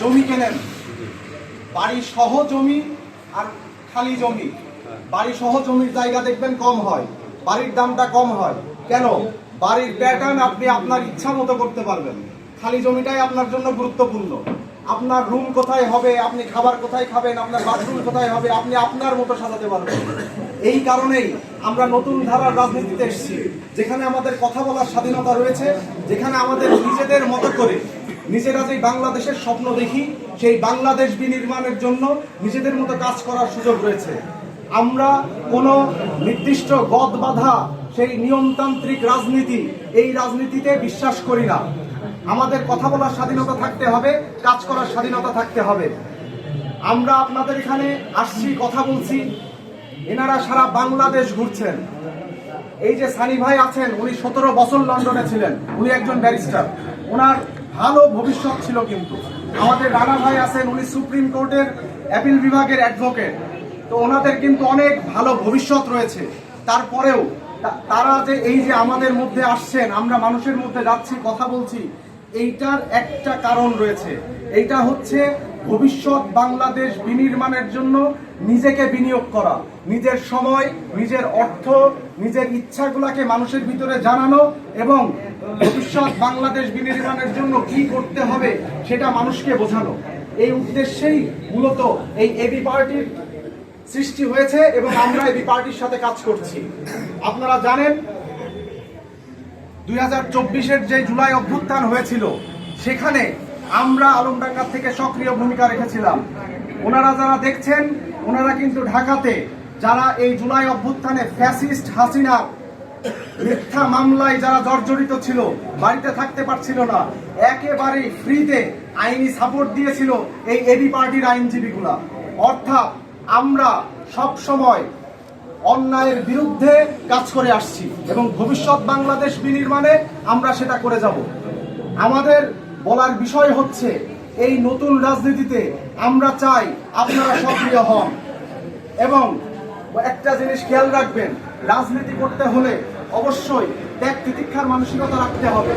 জমি কেনেন? বাড়ি সহ জমি আর খালি জমি। বাড়ি সহ জমির জায়গা দেখবেন কম হয়। বাড়ির দামটা কম হয়। কেন? বাড়ির প্যাটার্ন আপনি আপনার ইচ্ছা মতো করতে পারবেন। খালি জমিটাই আপনার জন্য গুরুত্বপূর্ণ। আপনার রুম কোথায় হবে? আপনি খাবার কোথায় খাবেন? আপনার বাথরুম কোথায় হবে? আপনি আপনার মতো সাজাতে পারবেন। এই কারণেই আমরা নতুন ধারার রাজনীতিতে এসেছি। যেখানে আমাদের কথা বলার স্বাধীনতা রয়েছে, যেখানে আমাদের নিজেদের মতো করে নিজেরা যে বাংলাদেশের স্বপ্ন দেখি, সেই বাংলাদেশ বিনির্মাণের জন্য নিজেদের মতো কাজ করার সুযোগ রয়েছে। আমরা কোনো নির্দিষ্ট গদ বাধা, সেই নিয়মতান্ত্রিক রাজনীতি, এই রাজনীতিতে বিশ্বাস করি না। আমাদের কথা বলার স্বাধীনতা থাকতে হবে, কাজ করার স্বাধীনতা থাকতে হবে। আমরা আপনাদের এখানে আসছি, কথা বলছি। এনারা সারা বাংলাদেশ ঘুরছেন। এই যে সানি ভাই আছেন, উনি সতেরো বছর লন্ডনে ছিলেন, উনি একজন ব্যারিস্টার। ওনার ভালো ভবিষ্যৎ ছিল কিন্তু। আমাদের রানা ভাই আছেন, উনি সুপ্রিম কোর্টের অ্যাপিল বিভাগের অ্যাডভোকেট। তো ওনাদের কিন্তু অনেক ভালো ভবিষ্যৎ রয়েছে। তারপরেও তারা যে এই যে আমাদের মধ্যে আসছেন, আমরা মানুষের মধ্যে যাচ্ছি, কথা বলছি, এইটার একটা কারণ রয়েছে। এইটা হচ্ছে ভবিষ্যৎ বাংলাদেশ বিনির্মাণের জন্য নিজেকে বিনিয়োগ করা। নিজের সময়, নিজের অর্থ, নিজের ইচ্ছাগুলোকে মানুষের ভিতরে জানানো এবং ভবিষ্যৎ বাংলাদেশ বিনির্মাণের জন্য কি করতে হবে সেটা মানুষকে বোঝানো। এই উদ্দেশ্যেই মূলত এই এবি পার্টির সৃষ্টি হয়েছে এবং আমরা এবি পার্টির সাথে কাজ করছি। আপনারা জানেন, দুই হাজার চব্বিশের যে জুলাই অভ্যুত্থান হয়েছিল, সেখানে আমরা আলমডাঙ্গা থেকে সক্রিয় ভূমিকা রেখেছিলাম। ওনারা যারা দেখছেন, ওনারা কিন্তু ঢাকাতে যারা এই জুলাই অভ্যুত্থানে ফ্যাসিস্ট হাসিনা মিথ্যা মামলায় যারা জর্জরিত ছিল, বাড়িতে থাকতে পারছিল না। একেবারে ফ্রিতে আইনি সাপোর্ট দিয়েছিল এই এবি পার্টির আইনজীবীগুলা। অর্থাৎ আমরা সব সময় অন্যায়ের বিরুদ্ধে কাজ করে আসছি এবং ভবিষ্যৎ বাংলাদেশ বিনির্মাণে আমরা সেটা করে যাব। আমাদের বলার বিষয় হচ্ছে, এই নতুন রাজনীতিতে আমরা চাই আপনারা সক্রিয় হন এবং একটা জিনিস খেয়াল রাখবেন, রাজনীতি করতে হলে অবশ্যই ত্যাগ তিতিক্ষার মানসিকতা রাখতে হবে,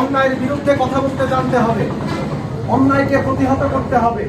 অন্যায়ের বিরুদ্ধে কথা বলতে জানতে হবে, অন্যায়কে প্রতিহত করতে হবে।